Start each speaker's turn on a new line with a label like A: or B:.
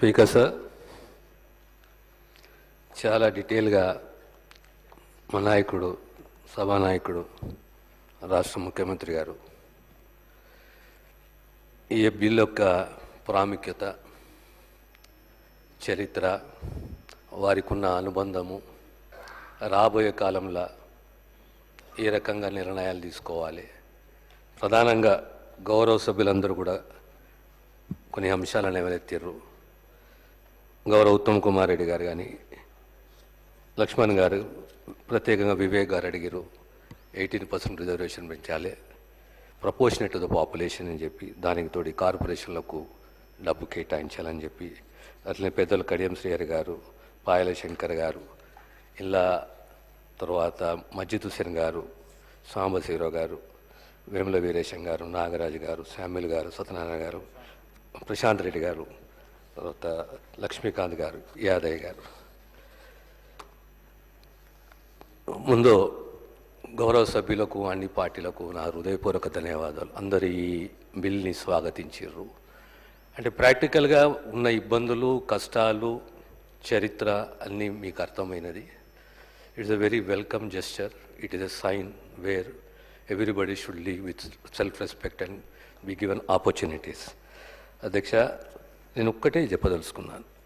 A: Speaker sir చాలా డీటెయిల్గా మా నాయకుడు సభానాయకుడు రాష్ట్ర ముఖ్యమంత్రి గారు ఈ బిల్ యొక్క ప్రాముఖ్యత చరిత్ర వారికి ఉన్న అనుబంధము రాబోయే కాలంలో ఏ రకంగా నిర్ణయాలు తీసుకోవాలి. ప్రధానంగా గౌరవ సభ్యులందరూ కూడా కొన్ని అంశాలను ఎవరెత్తారు గౌరవ ఉత్తమ్ కుమార్ రెడ్డి గారు కానీ లక్ష్మణ్ గారు ప్రత్యేకంగా వివేక్ గారు అడిగారు ఎయిటీన్ పర్సెంట్ రిజర్వేషన్ పెంచాలి ప్రపోర్షనేట్ ద పాపులేషన్ అని చెప్పి దానికి తోడి కార్పొరేషన్లకు డబ్బు కేటాయించాలని చెప్పి అట్లనే పెద్దలు కడియం శ్రీహరి గారు పాయల శంకర్ గారు ఇలా తర్వాత మజ్జిద్ హుసేన్ గారు సాంబశివరావు గారు వేముల వీరేశం గారు నాగరాజు గారు శామ్యుల్ గారు సత్యనారాయణ గారు ప్రశాంత్ రెడ్డి గారు తర్వాత లక్ష్మీకాంత్ గారు యాదయ్య గారు. ముందు గౌరవ సభ్యులకు అన్ని పార్టీలకు నా హృదయపూర్వక ధన్యవాదాలు. అందరు ఈ బిల్ని స్వాగతించారు అంటే ప్రాక్టికల్గా ఉన్న ఇబ్బందులు కష్టాలు చరిత్ర అన్నీ మీకు అర్థమైనది. It's a very welcome gesture. It is a sign where everybody should live with self respect and be given opportunities. అధ్యక్ష నేను ఒక్కటే చెప్పదలుచుకున్నాను.